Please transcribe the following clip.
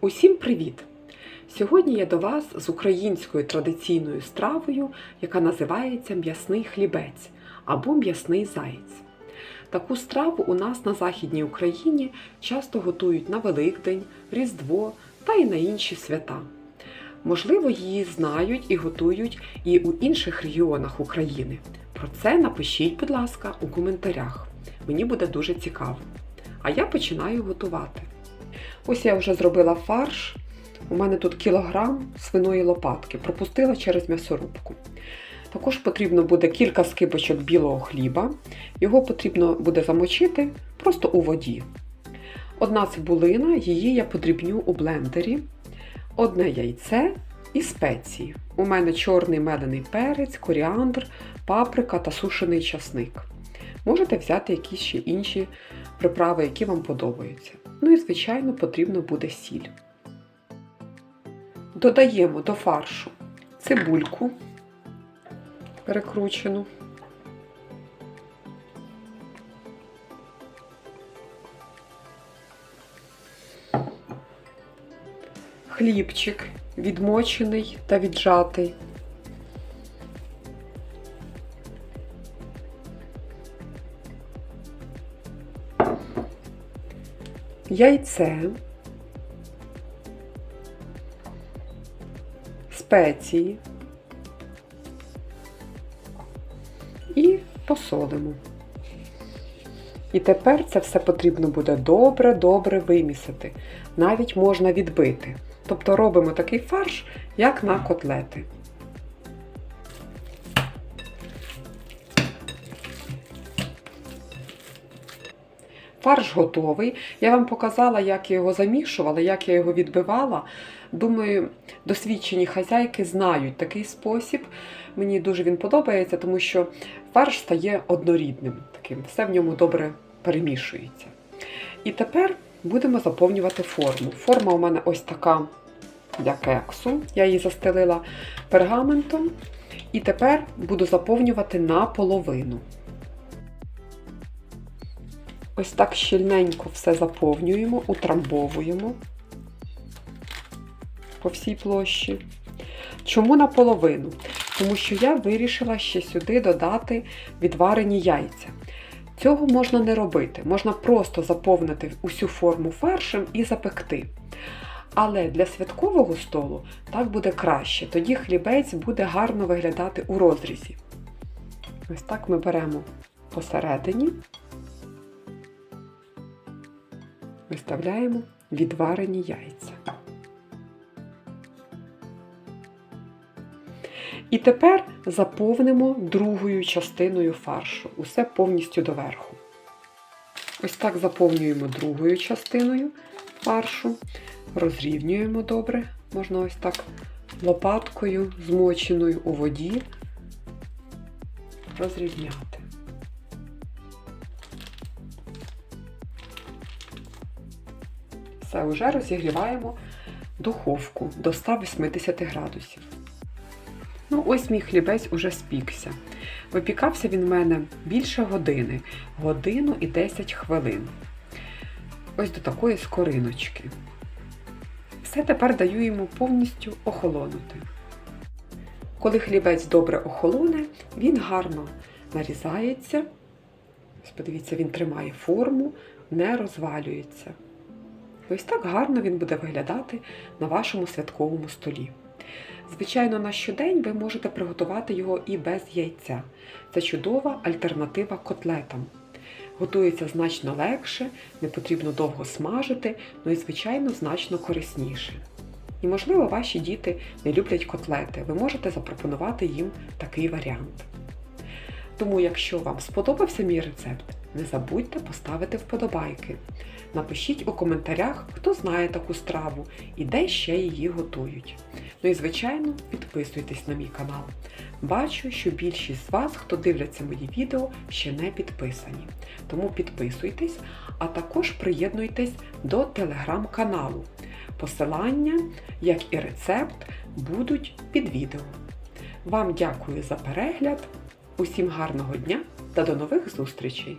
Усім привіт! Сьогодні я до вас з українською традиційною стравою, яка називається м'ясний хлібець або м'ясний заєць. Таку страву у нас на Західній Україні часто готують на Великдень, Різдво та й на інші свята. Можливо, її знають і готують і у інших регіонах України. Про це напишіть, будь ласка, у коментарях. Мені буде дуже цікаво. А я починаю готувати. Ось я вже зробила фарш. У мене тут кілограм свиної лопатки, пропустила через м'ясорубку. Також потрібно буде кілька скибочок білого хліба. Його потрібно буде замочити просто у воді. Одна цибулина, її я подрібню у блендері, одне яйце і спеції. У мене чорний мелений перець, коріандр, паприка та сушений часник. Можете взяти якісь ще інші приправи, які вам подобаються. Ну і, звичайно, потрібно буде сіль. Додаємо до фаршу цибульку перекручену. Хлібчик відмочений та віджатий. Яйце, спеції і посолимо. І тепер це все потрібно буде добре-добре вимісити. Навіть можна відбити. Тобто робимо такий фарш, як на котлети. Фарш готовий. Я вам показала, як я його замішувала, як я його відбивала. Думаю, досвідчені хазяйки знають такий спосіб. Мені дуже він подобається, тому що фарш стає однорідним, таким, все в ньому добре перемішується. І тепер будемо заповнювати форму. Форма у мене ось така для кексу. Я її застелила пергаментом. І тепер буду заповнювати наполовину. Ось так щільненько все заповнюємо, утрамбовуємо по всій площі. Чому наполовину? Тому що я вирішила ще сюди додати відварені яйця. Цього можна не робити, можна просто заповнити усю форму фаршем і запекти. Але для святкового столу так буде краще, тоді хлібець буде гарно виглядати у розрізі. Ось так ми беремо посередині. Виставляємо відварені яйця. І тепер заповнимо другою частиною фаршу. Усе повністю доверху. Ось так заповнюємо другою частиною фаршу, розрівнюємо добре, можна ось так лопаткою, змоченою у воді, розрівняти. Все, вже розігріваємо духовку до 180 градусів. Ну, ось мій хлібець уже спікся. Випікався він в мене більше години, годину і 10 хвилин. Ось до такої скориночки. Все тепер даю йому повністю охолонути. Коли хлібець добре охолоне, він гарно нарізається. Подивіться, він тримає форму, не розвалюється. Ось так гарно він буде виглядати на вашому святковому столі. Звичайно, на щодень ви можете приготувати його і без яйця. Це чудова альтернатива котлетам. Готується значно легше, не потрібно довго смажити, ну і, звичайно, значно корисніше. І, можливо, ваші діти не люблять котлети, ви можете запропонувати їм такий варіант. Тому, якщо вам сподобався мій рецепт, не забудьте поставити вподобайки. Напишіть у коментарях, хто знає таку страву і де ще її готують. Ну і, звичайно, підписуйтесь на мій канал. Бачу, що більшість з вас, хто дивляться мої відео, ще не підписані. Тому підписуйтесь, а також приєднуйтесь до телеграм-каналу. Посилання, як і рецепт, будуть під відео. Вам дякую за перегляд, усім гарного дня та до нових зустрічей!